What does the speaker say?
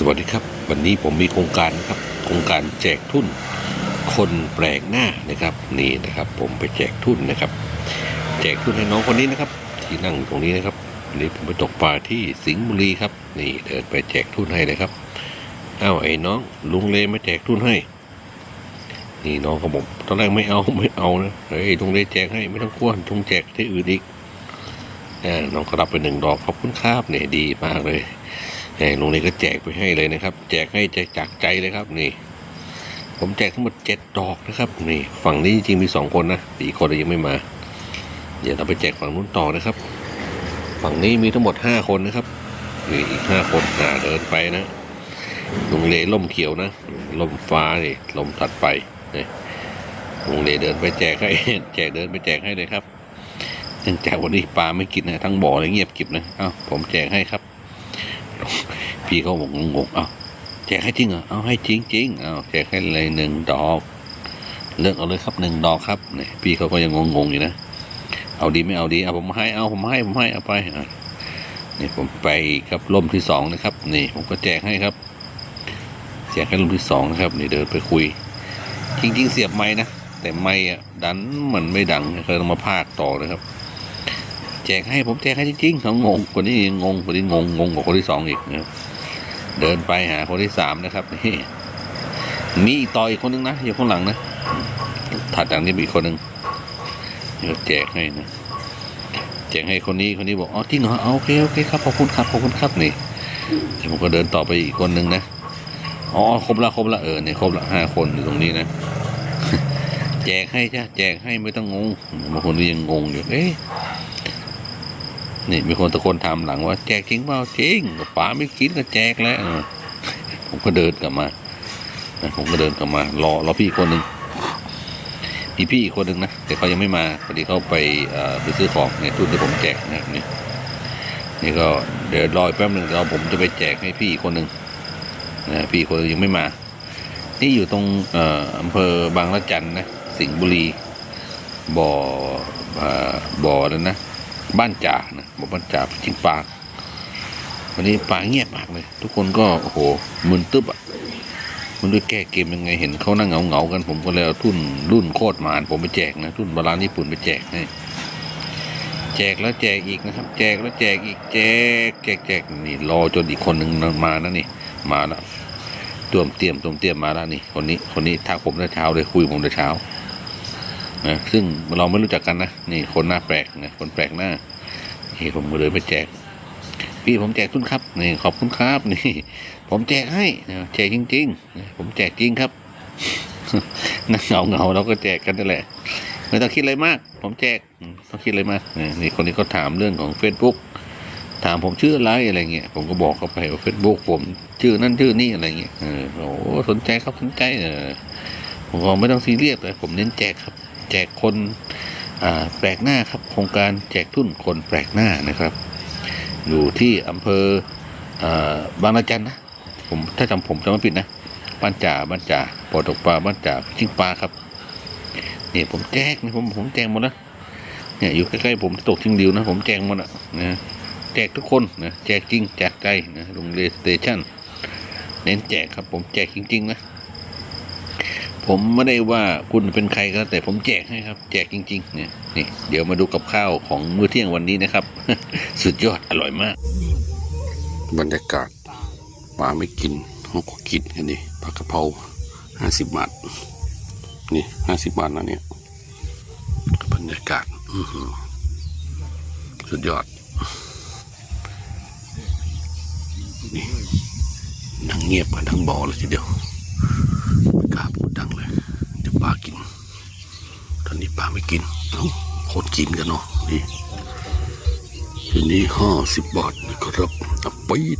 สวัสดีครับ วันนี้ผมมีโครงการครับโครงการแจกทุน คนแปลกหน้านะครับนี่นะครับ ผมไปแจกทุนนะครับ แจกทุนให้น้องคนนี้นะครับ ที่นั่งตรงนี้นะครับวันนี้ผมไปตกปลาที่สิงห์บุรีครับ นี่เดินไปแจกทุนให้เลยครับอ้าวไอ้น้องลุงเลมาแจกทุนให้ นี่น้องเขาบอกตอนแรกไม่เอาไม่เอานะเฮ้ยลุงเลแจกให้ไม่ต้องกลัวลุงแจกที่อื่นอีกน้องก็รับไปหนึ่งดอกขอบคุณครับเนี่ยดีมากเลย แหมลุงนี่ก็แจกไปให้เลยนะครับ แจกให้ใจจากใจเลยครับนี่ ผมแจกทั้งหมดเจ็ดดอกนะครับ นี่ ฝั่งนี้จริงๆมีสองคนนะอีกคนยังไม่มา เดี๋ยวเราไปแจกฝั่งนู้นต่อนะครับ ฝั่งนี้มีทั้งหมดห้าคนนะครับนี่อีกห้าคนหาเดินไปนะลุงเลล่มเขียวนะล่มฟ้านี่ลมถัดไปนี่ลงเลเดินไปแจกให้แจกเดินไปแจกให้เลยครับเนื่องจากวันนี้ปลาไม่กินนะทั้งบ่อเลยเงียบกิบนะเอ้าผมแจกให้ครับ พี่เขาบอกงงเอ้าแจกให้จริงเหรอเอาให้จริงจริงเอาแจกให้เลยหนึ่งดอกเลือกเอาเลยครับหนึ่งดอกครับเนี่ยพี่เขาก็ยังงงๆอยู่นะเอาดีไม่เอาดีเอาผมให้เอาผมให้ผมให้เอาไปนี่ผมไปครับร่มที่สองนะครับ นี่ผมก็แจกให้ครับ แจกให้ร่มที่สองนะครับ นี่เดินไปคุย จริง ๆ เสียบไม้นะแต่ไม้อะดันมันไม่ดังเคยต้องมาพากต่อนะครับ แจกให้ผมแจกให้จริงๆเขางงคนนี้งงคนนี้งงงงกว่าคนที่สองอีกนะครับ เดินไปหาคนที่สามนะครับ นี่มีต่ออีกคนนึงนะอยู่ข้างหลังนะถัดจากนี้มีอีกคนนึงเดี๋ยวแจกให้นะแจกให้คนนี้คนนี้บอกอ๋อจริงเหรอเอาโอเคโอเคครับขอบคุณครับขอบคุณครับนี่เดี๋ยวผมก็เดินต่อไปอีกคนนึงนะอ๋อครบละครบละเออเนี่ยครบละห้าคนอยู่ตรงนี้นะแจกให้จ้ะแจกให้ไม่ต้องงงบางคนยังงงอยู่เอ๊ะ นี่มีคนตะโกนถามหลังว่าแจกจริงเปล่าจริงป๋าไม่กินก็แจกแล้วผมก็เดินกลับมาผมก็เดินกลับมา รอรอพี่คนหนึ่งมีพี่อีกคนหนึ่งนะแต่เขายังไม่มาพอดีเขาไปไปซื้อของในทุนที่ผมแจกนะนี่นี่ก็เดี๋ยวรอแป๊บหนึ่งเราผมจะไปแจกให้พี่อีกคนหนึ่งนะพี่คนยังไม่มา นี่อยู่ตรงอออำเภอบางละจันนะสิงห์บุรีบ่อบ่อแล้วนะ บ้านจ่านะบอกบ้านจ่าจริงปลาวันนี้ปลาเงียบมากเลย ทุกคนก็โอ้โหมึนตึ๊บอะมันด้วยแก้เกมยังไงเห็นเขานั่งเหงาเงากันผมก็เลยเอาทุ่นรุ่นโคตรมานผมไปแจกนะทุ่นโบราณญี่ปุ่นไปแจกให้แจกแล้วแจกอีกนะครับ แจกแล้วแจกอีกแจกแจกแจกนี่รอจนอีกคนหนึ่งมานะนี่ มาแล้วตัวมเตรียมตัวมเตรียมมาแล้วนี่คนนี้คนนี้ทักผมแต่เช้าเลยคุยผมแต่เช้า นะซึ่งเราไม่รู้จักกันนะนี่คนหน้าแปลกนะคนแปลกหน้านี่ผมก็เลยไปแจก พี่ผมแจกทุนครับนี่ขอบคุณครับนี่ ผมแจกให้นะแจกจริงๆผมแจกจริงครับนั่งเงาเงาเราก็แจกกันนั่นแหละไม่ต้องคิดอะไรมาก ผมแจกต้องคิดอะไรมากนี่นี่คนนี้เขาถามเรื่องของ Facebook ถามผมชื่ออะไรอะไรเงี้ยผมก็บอกเขาไปว่าเฟซบุ๊กผม ชื่อนั่นชื่อนี่อะไรเงี้ยเออโอ้สนใจครับสนใจเออผมก็ไม่ต้องซีเรียสเลยผมเน้นแจกครับ แจกคนแปลกหน้าครับโครงการแจกทุนคนแปลกหน้านะครับ อยู่ที่อำเภอบางระจันนะผมถ้าจำผมจำไม่ผิดนะบ้านจ่าบ้านจ่าปอตกปลาบ้านจ่าจิงปลาครับนี่ผมแจกนี่ผมผมแจกหมดนะเนี่ยอยู่ใกล้ๆผมตกชิงดิวนะ ผมแจกหมดอะนะแจกทุกคนนะแจกจริงแจกใจนะโรงเรียนสเตชันเน้นแจกครับผมแจกจริงๆนะ ผมไม่ได้ว่าคุณเป็นใครก็แต่ผมแจกให้ครับ แจกจริง ๆ เนี่ยนี่เดี๋ยวมาดูกับข้าวของมื้อเที่ยงวันนี้นะครับ สุดยอดอร่อยมาก บรรยากาศปลาไม่กินเขาก็กินกันดิปลากะเพราห้าสิบบาท นี่ห้าสิบบาทนะเนี่ยบรรยากาศสุดยอดนี่นั่งเงียบกันทั้งบ่อเลยทีเดียว ไม่กล้าพูดดังเลยเดี๋ยวปลากิน ไปกินคนกินกันเนาะนี่ทีนี้ห้าสิบบาทนะครับปีด